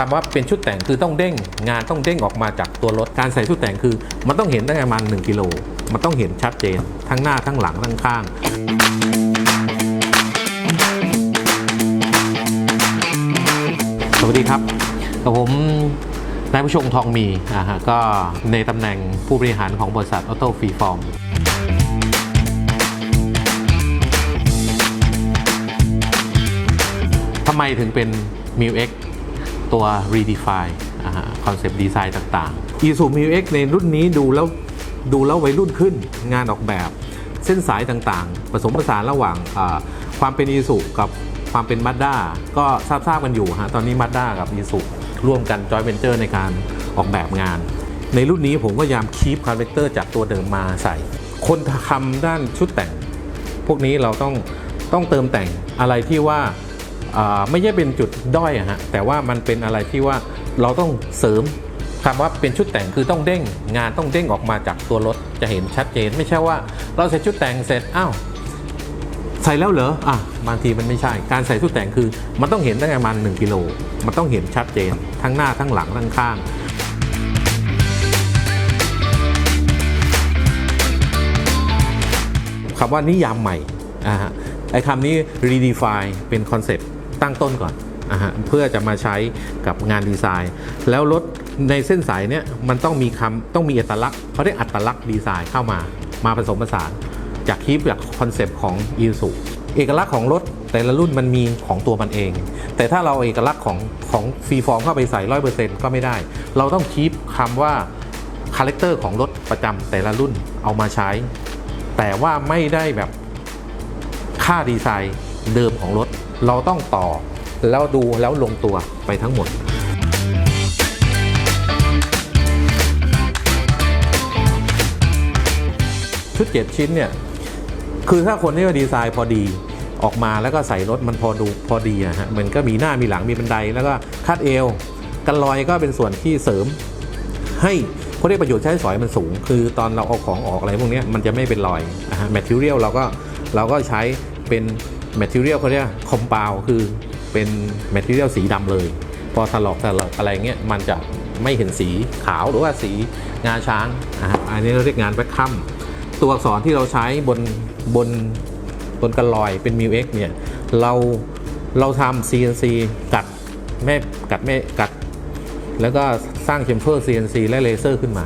คำว่าเป็นชุดแต่งคือต้องเด้งงานต้องเด้งออกมาจากตัวรถการใส่ชุดแต่งคือ มันต้องเห็นได้ประมาณ1กิโลมันต้องเห็นชัดเจน ทั้งหน้าทั้งหลังทั้งข้างสวัสดีครับกับผมนายผู้ชงทองมีอ่าฮะก็ในตำแหน่งผู้บริหารของบริษัทออโต้ฟรีฟอร์มทำไมถึงเป็น m i u X ตัว Redefine คอนเซปต์ดีไซน์ต่างๆ i s u m i u X ในรุ่นนี้ดูแล้วดูแล้ววัยรุ่นขึ้นงานออกแบบ เส้นสายต่างๆ ผสมผสานระหว่างความเป็น i s u กับความเป็น Mazda ก็ทราบๆกันอยู่ฮะตอนนี้ Mazda กับ i s u ร่วมกันจอยเ n นเจอร์ในการออกแบบงาน ในรุ่นนี้ผมก็พยายามคีปคาแรคเตอร์จากตัวเดิมมาใส่ คนทำด้านชุดแต่ง พวกนี้เราต้องต้องเติมแต่งอะไรที่ว่า ไม่ใช่เป็นจุดด้อยอะฮะแต่ว่ามันเป็นอะไรที่ว่าเราต้องเสริมคำว่าเป็นชุดแต่งคือต้องเด้งงานต้องเด้งออกมาจากตัวรถจะเห็นชัดเจน ไม่ใช่ว่าเราใส่ชุดแต่งเสร็จอ้าวใส่แล้วเหรออะบางทีมันไม่ใช่ การใส่ชุดแต่งคือ มันต้องเห็นได้งประมาณ1กิโลมันต้องเห็นชัดเจน ทั้งหน้าทั้งหลังทั้งข้างคำว่านิยามใหม่อ่าฮะ ไอ้คำนี้ redefine เป็นคอนเซปต์ตั้งต้นก่อนอ่าฮะเพื่อจะมาใช้กับงานดีไซน์ แล้วรถในเส้นสายเนี่ยมันต้องมีคำต้องมีอัตลักษณ์เขาได้อัตลักษณ์ดีไซน์เข้ามามาผสมผสาน จากคีปจากคอนเซปต์ของอีสุเอกลักษณ์ของรถแต่ละรุ่นมันมีของตัวมันเอง แต่ถ้าเราเอาเอกลักษณ์ของของฟรีฟอร์มเข้าไปใส่ร้อยเปอร์เซ็นต์ก็ไม่ได้ เราต้องคีปคำว่าคาแรคเตอร์ของรถประจำแต่ละรุ่นเอามาใช้ แต่ว่าไม่ได้แบบ ค่าดีไซน์เดิมของรถ เราต้องต่อ แล้วดูแล้วลงตัวไปทั้งหมดชุด7ชิ้นเนี่ย คือถ้าคนที่ว่าดีไซน์พอดีออกมาแล้วก็ใส่รถมันพอดูพอดีอะฮะมันก็มีหน้ามีหลังมีบันได แล้วก็คาดเอว กันลอยก็เป็นส่วนที่เสริม ให้เขาเรียกประโยชน์ใช้สอยมันสูง คือตอนเราเอาของออกอะไรพวกนี้มันจะไม่เป็นรอยนะฮะแมทเทียลเราก็เราก็ใช้ เป็นแมทเทียลเขาเรียกคอมเปาคือเป็นแมทเทียลสีดำเลย พอถลอกถลอกอะไรเงี้ยมันจะไม่เห็นสีขาวหรือว่าสีงาช้างนะฮะอันนี้เราเรียกงานแบ็คคัมตัวอักษรที่เราใช้บนบนบนกันลอยเป็นมิวเอ็กเนี่ยเราเราทำ CNC กัดแม่กัดแม่กัด แล้วก็สร้างเชมเฟอร์ CNC และเลเซอร์ขึ้นมา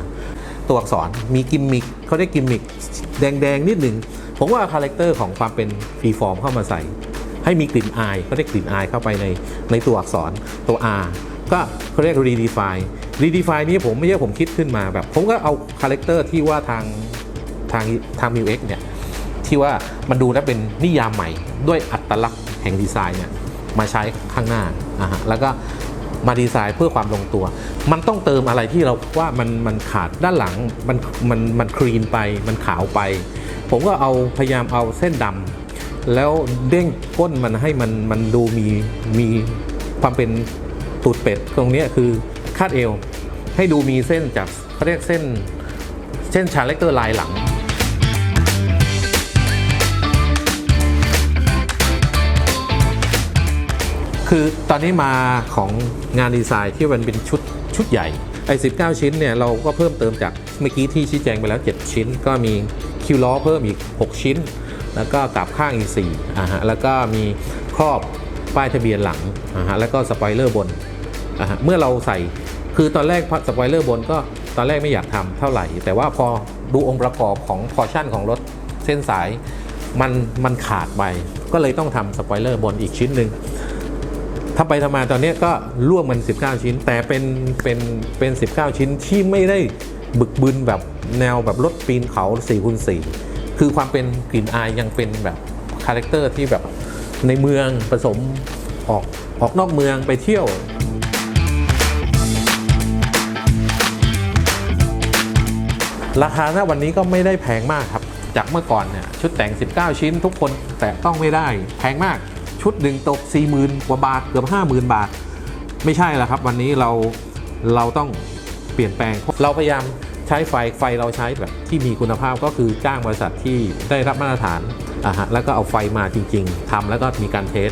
ตัวอักษรมีกิมมิคเขาได้กิมมิคแดง ๆ นิดหนึ่ง ผมว่าคาแรคเตอร์ของความเป็นฟรีฟอร์มเข้ามาใส่ ให้มีกลิ่นอายเขาได้กกลิ่นอายเข้าไปในในตัวอักษรตัว R ก็เขาเรียก redefine redefine นี้ผมไม่ใช่ผมคิดขึ้นมาแบบ ผมก็เอาคาแรคเตอร์ที่ว่าทางทางทาง MUX เนี่ยที่ว่ามันดูแล้วเป็นนิยามใหม่ด้วยอัตลักษณ์แห่งดีไซน์เนี่ยมาใช้ข้างหน้าอ่าฮะแล้วก็ มาดีไซน์เพื่อความลงตัว มันต้องเติมอะไรที่เราว่ามันมันขาดด้านหลังมันมันมันคลีนไปมันขาวไป ผมก็เอาพยายามเอาเส้นดำแล้วเด้งก้นมันให้มันมันดูมีมีความเป็นตูดเป็ดตรงนี้คือคาดเอว ให้ดูมีเส้นจากเขาเรียกเส้นเส้นชาเลคเตอร์ลายหลัง คือตอนนี้มาของงานดีไซน์ที่มันเป็นชุดชุดใหญ่ไอ้19 ชิ้นเนี่ยเราก็เพิ่มเติมจากเมื่อกี้ที่ชี้แจงไปแล้ว 7 ชิ้น ก็มีคิวล้อเพิ่มอีก 6 ชิ้น แล้วก็กลับข้างอีก4อ่าฮะแล้วก็มีครอบป้ายทะเบียนหลังอ่าฮะแล้วก็สปอยเลอร์บนอ่าฮะเมื่อเราใส่คือตอนแรกสปอยเลอร์บนก็ตอนแรกไม่อยากทำเท่าไหร่ แต่ว่าพอดูองค์ประกอบของพอชั่นของรถเส้นสายมันมันขาดไปก็เลยต้องทำสปอยเลอร์บนอีกชิ้นหนึ่ง ถ้าไปทำมาตอนนี้ก็ร่วมกัน 19 ชิ้น แต่เป็นเป็นเป็น 19 ชิ้นที่ไม่ได้บึกบึนแบบแนวแบบรถปีนเขา4คูณ4คือความเป็นกลิ่นอายยังเป็นแบบคาแรคเตอร์ที่แบบในเมืองผสมออกออกนอกเมืองไปเที่ยวราคาณวันนี้ก็ไม่ได้แพงมากครับ จากเมื่อก่อนเนี่ยชุดแต่ง 19 ชิ้นทุกคนแต่ต้องไม่ได้แพงมาก ชุดหนึ่งตก 40,000 กว่าบาทเกือบ 50,000 บาท ไม่ใช่ล้วครับ วันนี้เราเราต้องเปลี่ยนแปลง เราพยายามใช้ไฟไฟเราใช้แบบที่มีคุณภาพก็คือจ้างบริษัทที่ได้รับมาตรฐานอะฮะแล้วก็เอาไฟมาจริง ๆทำแล้วก็มีการเทส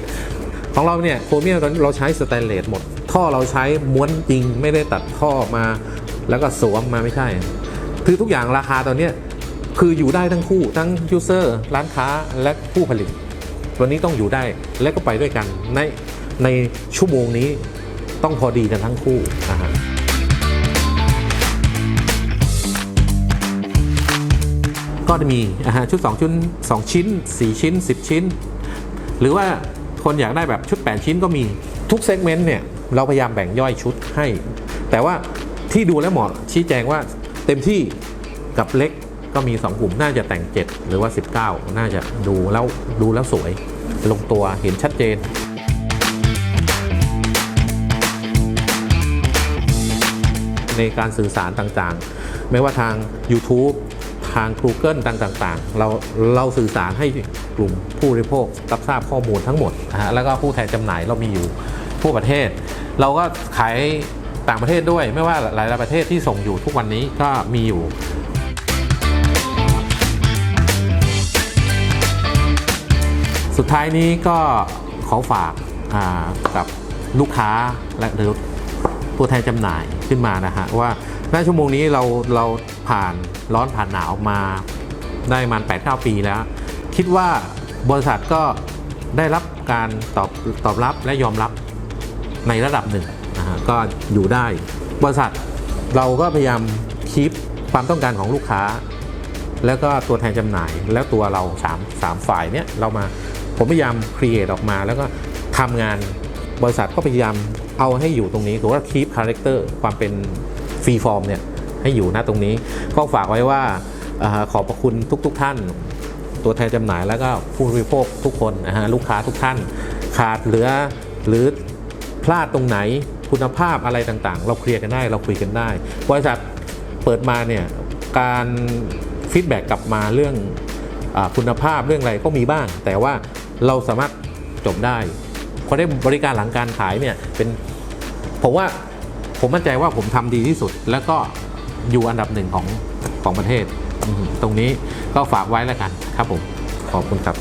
ของเราเนี่ยโครเมียมเราใช้สแตนเลสหมด ท่อเราใช้ม้วนจริงไม่ได้ตัดท่อมา แล้วก็สวมมาไม่ใช่ คือทุกอย่างราคาตอนนี้คืออยู่ได้ทั้งคู่ทั้งยูเซอร์ร้านค้าและผู้ผลิต วันนี้ต้องอยู่ได้และก็ไปด้วยกันในในชั่วโมงนี้ต้องพอดีกันทั้งคู่นะฮะก็จะมีอ่าฮะชุด 2 ชุด 2 ชิ้น 4 ชิ้น 10 ชิ้น หรือว่าคนอยากได้แบบชุด 8 ชิ้นก็มีทุกเซกเมนต์เนี่ยเราพยายามแบ่งย่อยชุดให้ แต่ว่าที่ดูแล้วเหมาะชี้แจงว่าเต็มที่กับเล็ก ก็มี 2 กลุ่มน่าจะแต่ง 7 หรือว่า 19 น่าจะดูแล้วดูแล้วสวย ลงตัวเห็นชัดเจนในการสื่อสารต่างๆ ไม่ว่าทาง YouTube ทาง Google ต่างๆ เราเราสื่อสารให้กลุ่มผู้บริโภครับทราบข้อมูลทั้งหมดนะฮะแล้วก็ผู้แทนจำหน่ายเรามีอยู่ทั่วประเทศ เราก็ขายต่างประเทศด้วย ไม่ว่าหลายๆประเทศที่ส่งอยู่ทุกวันนี้ก็มีอยู่ สุดท้ายนี้ก็ขอฝากกับลูกค้าและหรือผู้แทนจำหน่ายขึ้นมานะฮะว่าณชั่วโมงนี้เราเราผ่านร้อนผ่านหนาวมาได้มัน8 9 ปีแล้ว คิดว่าบริษัทก็ได้รับการตอบตอบรับและยอมรับในระดับหนึ่งนะฮะก็อยู่ได้ บริษัทเราก็พยายามคีปความต้องการของลูกค้า แล้วก็ตัวแทนจำหน่าย แล้วตัวเรา3 3ฝ่ายเนี้ยเรามา ผมพยายามครีเอทออกมา แล้วก็ทำงานบริษัทก็พยายามเอาให้อยู่ตรงนี้หรือว่าคีปคาแรคเตอร์ความเป็นฟรีฟอร์มเนี่ยให้อยู่หน้าตรงนี้ ก็ฝากไว้ว่าเอ่อขอบพระคุณทุกๆทท่าน ตัวแทนจำหน่ายแล้วก็ผู้บริโภคทุกคนนะฮะลูกค้าทุกท่านขาดเหลือหรือพลาดตรงไหนคุณภาพอะไรต่างๆ เราเคลียร์กันได้เราคุยกันได้ บริษัทเปิดมาเนี่ยการฟีดแบ็กกลับมาเรื่อง คุณภาพเรื่องอะไรก็มีบ้าง แต่ว่าเราสามารถจบได้เพราะได้บริการหลังการขายเนี่ยเป็นผมว่าผมมั่นใจว่าผมทำดีที่สุด แล้วก็อยู่อันดับหนึ่งของของประเทศ ตรงนี้ก็ฝากไว้แล้วกันครับผม ขอบคุณครับ